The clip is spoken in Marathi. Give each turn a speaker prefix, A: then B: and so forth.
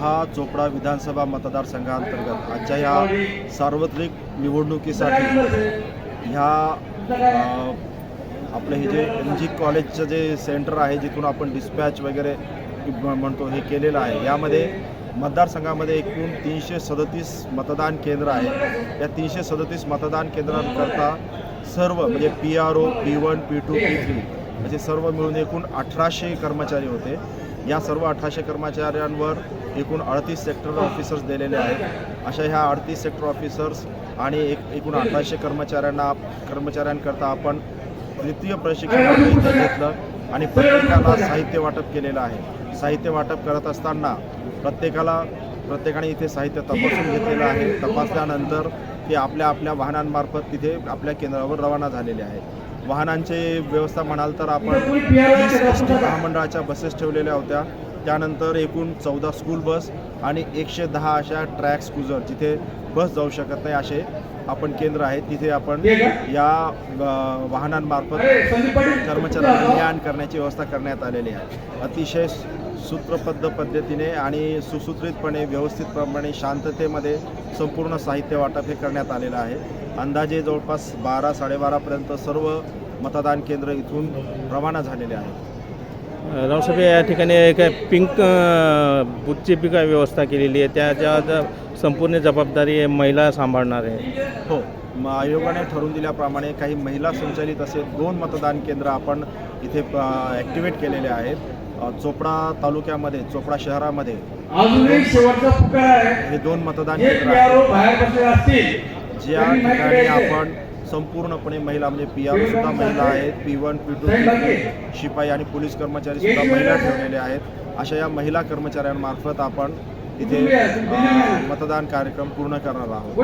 A: हा चोपडा विधानसभा मतदारसंघांतर्गत आजच्या या सार्वत्रिक निवडणुकीसाठी ह्या आपले आपलं हे जे एम जी कॉलेजचं जे सेंटर आहे जिथून आपण डिस्पॅच वगैरे म्हणतो हे केलेलं आहे यामध्ये मतदारसंघामध्ये एकूण तीनशे सदतीस मतदान केंद्र आहे या तीनशे सदतीस मतदान केंद्रांकरता सर्व म्हणजे P R O P one P two P three असे सर्व मिळून एकूण अठराशे कर्मचारी होते. या सर्व अठराशे कर्मचाऱ्यांवर एकूण अडतीस सेक्टर ऑफिसर्स दिलेले आहेत. अशा ह्या अडतीस सेक्टर ऑफिसर्स आणि एक एकूण अठराशे कर्मचाऱ्यांना कर्मचाऱ्यांकरता आपण तृतीय प्रशिक्षण इथे घेतलं आणि प्रत्येकाला साहित्य वाटप केलेलं आहे. साहित्य वाटप करत असताना प्रत्येकाला प्रत्येकाने इथे साहित्य तपासून घेतलेलं आहे. तपासल्यानंतर ते आपल्या आपल्या वाहनांमार्फत तिथे आपल्या केंद्रावर रवाना झालेले आहेत. वाहनांचे व्यवस्था म्हणाल तर आपण एस टी महामंडळाच्या बसेस ठेवलेल्या होत्या. त्यानंतर एकूण चौदा स्कूल बस आणि एकशे दहा अशा ट्रॅक स्कूजर जिथे बस जाऊ शकत नाही असे आपण केंद्र आहेत तिथे आपण या वाहनांमार्फत कर्मचाऱ्यांना ज्ञान करण्याची व्यवस्था करण्यात आलेली आहे. अतिशय सूत्रबद्ध पद्धतीने आणि सुसूत्रितपणे व्यवस्थितप्रमाणे शांततेमध्ये संपूर्ण साहित्य वाटप हे करण्यात आलेलं आहे. अंदाजे जवळपास बारा साडेबारापर्यंत सर्व मतदान केंद्र इथून रवाना झालेले आहेत.
B: रावसाहेब या ठिकाणी एक पिंक बूथची बी काय व्यवस्था केलेली आहे. त्याच्या ज- संपूर्ण जबाबदारी महिला सांभाळणार आहे.
A: हो म आयोगाने ठरवून दिल्याप्रमाणे काही महिला संचालित असे दोन मतदान केंद्र आपण इथे ॲक्टिवेट केलेले आहेत. चोपडा तालुक्यामध्ये चोपडा शहरामध्ये
C: अजून एक शेवटचा पुकार आहे.
A: हे दोन मतदान
C: जे
A: केंद्र आहेत. ज्या ठिकाणी. आपण संपूर्णपणे महिला म्हणजे पी आर सुद्धा महिला आहेत. पी वन पी टू शिपाई आणि पोलीस कर्मचारी सुद्धा महिला ठेवलेले आहेत. अशा या महिला कर्मचाऱ्यांमार्फत आपण इथे मतदान कार्यक्रम पूर्ण करणार आहोत.